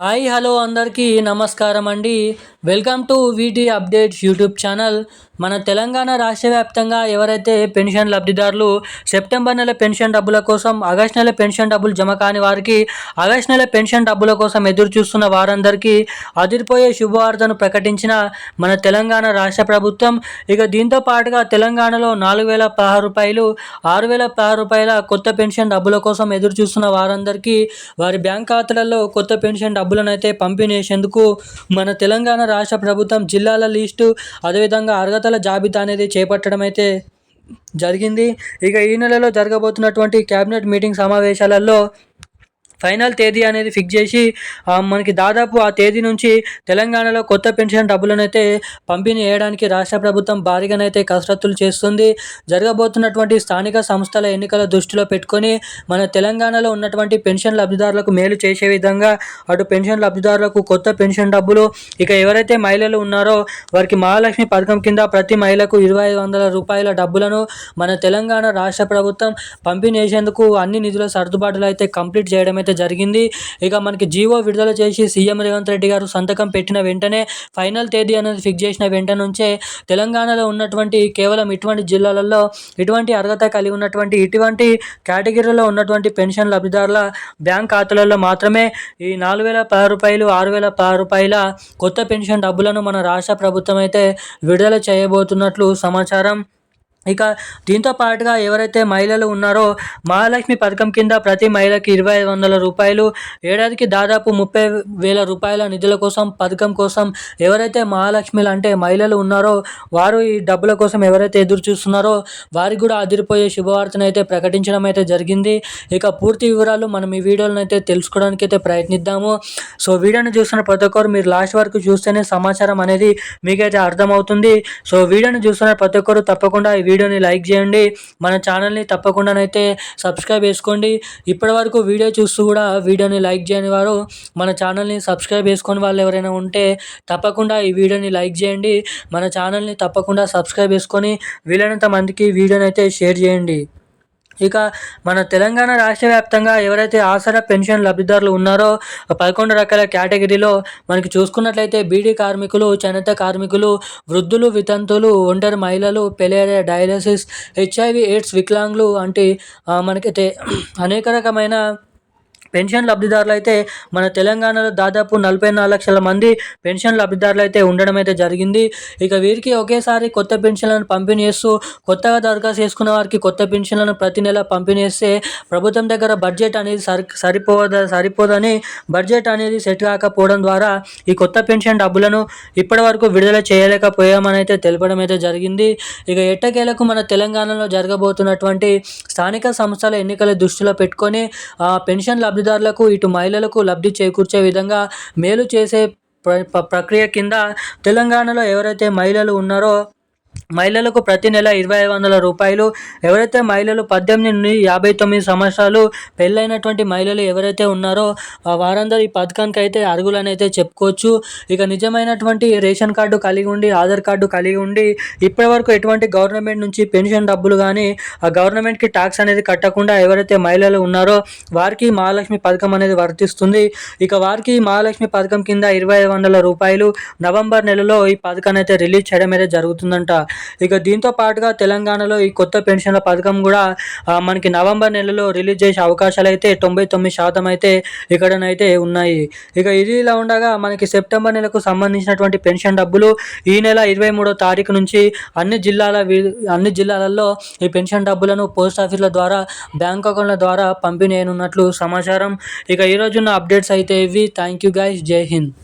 Hi hello అందరికీ నమస్కారం అండి. Welcome to VT updates YouTube channel. మన తెలంగాణ రాష్ట్ర వ్యాప్తంగా ఎవరైతే పెన్షన్ లబ్ధిదారులు సెప్టెంబర్ నెల పెన్షన్ డబ్బుల కోసం ఆగస్ట్ నెల పెన్షన్ డబ్బులు జమ కాని వారికి ఆగస్ట్ నెల పెన్షన్ డబ్బుల కోసం ఎదురు చూస్తున్న వారందరికీ అదిరిపోయే శుభవార్తను ప్రకటించిన మన తెలంగాణ రాష్ట్ర ప్రభుత్వం ఇక దీంతో పాటుగా తెలంగాణలో నాలుగు వేల పదహారు రూపాయలు ఆరు వేల పదహారు రూపాయల కొత్త పెన్షన్ డబ్బుల కోసం ఎదురు చూస్తున్న వారందరికీ వారి బ్యాంక్ ఖాతాలలో కొత్త పెన్షన్ డబ్బులను అయితే పంపిణీ చేసేందుకు మన తెలంగాణ రాష్ట్ర ప్రభుత్వం జిల్లాల లిస్టు అదేవిధంగా ఖాతాల జాబితా అనేది చేపట్టడం అయితే జరిగింది. ఇక ఈ నెలలో జరగబోతున్నటువంటి క్యాబినెట్ మీటింగ్ సమావేశాలలో ఫైనల్ తేదీ అనేది ఫిక్స్ చేసి మనకి దాదాపు ఆ తేదీ నుంచి తెలంగాణలో కొత్త పెన్షన్ డబ్బులనైతే పంపిణీ చేయడానికి రాష్ట్ర ప్రభుత్వం భారీగానైతే కసరత్తులు చేస్తుంది. జరగబోతున్నటువంటి స్థానిక సంస్థల ఎన్నికల దృష్టిలో పెట్టుకొని మన తెలంగాణలో ఉన్నటువంటి పెన్షన్ లబ్ధిదారులకు మేలు చేసే విధంగా అటు పెన్షన్ లబ్ధిదారులకు కొత్త పెన్షన్ డబ్బులు ఇక ఎవరైతే మహిళలు ఉన్నారో వారికి మహాలక్ష్మి పథకం కింద ప్రతి మహిళకు ఇరవై ఐదు వందల రూపాయల డబ్బులను మన తెలంగాణ రాష్ట్ర ప్రభుత్వం పంపిణీ చేసేందుకు అన్ని నిధుల సర్దుబాటులు అయితే కంప్లీట్ చేయడమే అయితే జరిగింది ఇక మనకి జీవో విడుదల చేసి సీఎం రేవంత్ రెడ్డి గారు సంతకం పెట్టిన వెంటనే ఫైనల్ తేదీ అనేది ఫిక్స్ చేసిన వెంట నుంచే తెలంగాణలో ఉన్నటువంటి కేవలం ఇటువంటి జిల్లాలలో ఇటువంటి అర్హత కలిగి ఉన్నటువంటి ఇటువంటి కేటగిరీలో ఉన్నటువంటి పెన్షన్ లబ్ధిదారుల బ్యాంక్ ఖాతాలలో మాత్రమే ఈ నాలుగు వేల పది రూపాయలు ఆరు వేల పది రూపాయల కొత్త పెన్షన్ డబ్బులను మన రాష్ట్ర ప్రభుత్వం అయితే విడుదల చేయబోతున్నట్లు సమాచారం. ఇక దీంతో పాటుగా ఎవరైతే మహిళలు ఉన్నారో మహాలక్ష్మి పథకం కింద ప్రతి మహిళకి ఇరవై ఐదు వందల రూపాయలు ఏడాదికి దాదాపు ముప్పై వేల రూపాయల నిధుల కోసం పథకం కోసం ఎవరైతే మహాలక్ష్మిలు అంటే మహిళలు ఉన్నారో వారు ఈ డబ్బుల కోసం ఎవరైతే ఎదురు చూస్తున్నారో వారికి కూడా అదిరిపోయే శుభవార్తను అయితే ప్రకటించడం అయితే జరిగింది. ఇక పూర్తి వివరాలు మనం ఈ వీడియోలను అయితే తెలుసుకోవడానికి అయితే ప్రయత్నిద్దాము. సో వీడియోని చూస్తున్న ప్రతి ఒక్కరు మీరు లాస్ట్ వరకు చూస్తేనే సమాచారం అనేది మీకైతే అర్థమవుతుంది. సో వీడియోని చూస్తున్న ప్రతి ఒక్కరు తప్పకుండా ఈ వీడియోని లైక్ చేయండి. మన ఛానల్ని తప్పకుండానైతే సబ్స్క్రైబ్ చేసుకోండి. ఇప్పటివరకు వీడియో చూస్తూ కూడా వీడియోని లైక్ చేయని వారు మన ఛానల్ని సబ్స్క్రైబ్ చేసుకొని వాళ్ళు ఎవరైనా ఉంటే తప్పకుండా ఈ వీడియోని లైక్ చేయండి. మన ఛానల్ని తప్పకుండా సబ్స్క్రైబ్ చేసుకొని వీలైనంత మందికి వీడియోని అయితే షేర్ చేయండి. ఇక మన తెలంగాణ రాష్ట్ర వ్యాప్తంగా ఎవరైతే ఆసరా పెన్షన్ లబ్ధిదారులు ఉన్నారో పదకొండు రకాల కేటగిరీలో మనకి చూసుకున్నట్లయితే బీడీ కార్మికులు చేనేత కార్మికులు వృద్ధులు వితంతులు ఒంటరి మహిళలు పెలేరియా డయాలసిస్ హెచ్ఐవి ఎయిడ్స్ వికలాంగులు అంటే మనకైతే అనేక రకమైన పెన్షన్ లబ్ధిదారులు అయితే మన తెలంగాణలో దాదాపు నలభై నాలుగు లక్షల మంది పెన్షన్ లబ్ధిదారులు అయితే ఉండడం అయితే జరిగింది. ఇక వీరికి ఒకేసారి కొత్త పెన్షన్లను పంపిణీ చేస్తూ కొత్తగా దరఖాస్తు చేసుకున్న వారికి కొత్త పెన్షన్లను ప్రతి నెల పంపిణీ చేస్తే ప్రభుత్వం దగ్గర బడ్జెట్ అనేది సరి సరిపోద సరిపోదని బడ్జెట్ అనేది సెట్ కాకపోవడం ద్వారా ఈ కొత్త పెన్షన్ డబ్బులను ఇప్పటి వరకు విడుదల చేయలేకపోయామని అయితే తెలపడం అయితే జరిగింది. ఇక ఎట్టకేలకు మన తెలంగాణలో జరగబోతున్నటువంటి స్థానిక సంస్థల ఎన్నికల దృష్టిలో పెట్టుకొని పెన్షన్ లబ్ధి లబ్ధిదారులకు ఇటు మహిళలకు లబ్ధి చేకూర్చే విధంగా మేలు చేసే ప్ర ప్రక్రియ కింద తెలంగాణలో ఎవరైతే మహిళలు ఉన్నారో మహిళలకు ప్రతి నెల ఇరవై ఐదు వందల రూపాయలు. ఎవరైతే మహిళలు పద్దెనిమిది నుండి యాభై తొమ్మిది సంవత్సరాలు పెళ్ళైనటువంటి మహిళలు ఎవరైతే ఉన్నారో వారందరూ ఈ పథకానికి అయితే అర్హులని అయితే చెప్పుకోవచ్చు. ఇక నిజమైనటువంటి రేషన్ కార్డు కలిగి ఉండి ఆధార్ కార్డు కలిగి ఉండి ఇప్పటి వరకు ఎటువంటి గవర్నమెంట్ నుంచి పెన్షన్ డబ్బులు కానీ ఆ గవర్నమెంట్కి ట్యాక్స్ అనేది కట్టకుండా ఎవరైతే మహిళలు ఉన్నారో వారికి మహాలక్ష్మి పథకం అనేది వర్తిస్తుంది. ఇక వారికి మహాలక్ష్మి పథకం కింద ఇరవై ఐదు వందల రూపాయలు నవంబర్ నెలలో ఈ పథకాన్ని అయితే రిలీజ్ చేయడం అయితే జరుగుతుందంట. ఇక దీంతో పాటుగా తెలంగాణలో ఈ కొత్త పెన్షన్ల పథకం కూడా మనకి నవంబర్ నెలలో రిలీజ్ చేసే అవకాశాలు అయితే తొంభై తొమ్మిది శాతం అయితే ఇక్కడనైతే ఉన్నాయి. ఇక ఇది ఇలా ఉండగా మనకి సెప్టెంబర్ నెలకు సంబంధించినటువంటి పెన్షన్ డబ్బులు ఈ నెల ఇరవై మూడో తారీఖు నుంచి అన్ని జిల్లాల అన్ని జిల్లాలలో ఈ పెన్షన్ డబ్బులను పోస్ట్ ఆఫీసుల ద్వారా బ్యాంక్ అకౌంట్ల ద్వారా పంపిణీ అయినట్లు సమాచారం. ఇక ఈరోజున్న అప్డేట్స్ అయితే ఇవి. Thank you guys. Jai Hind.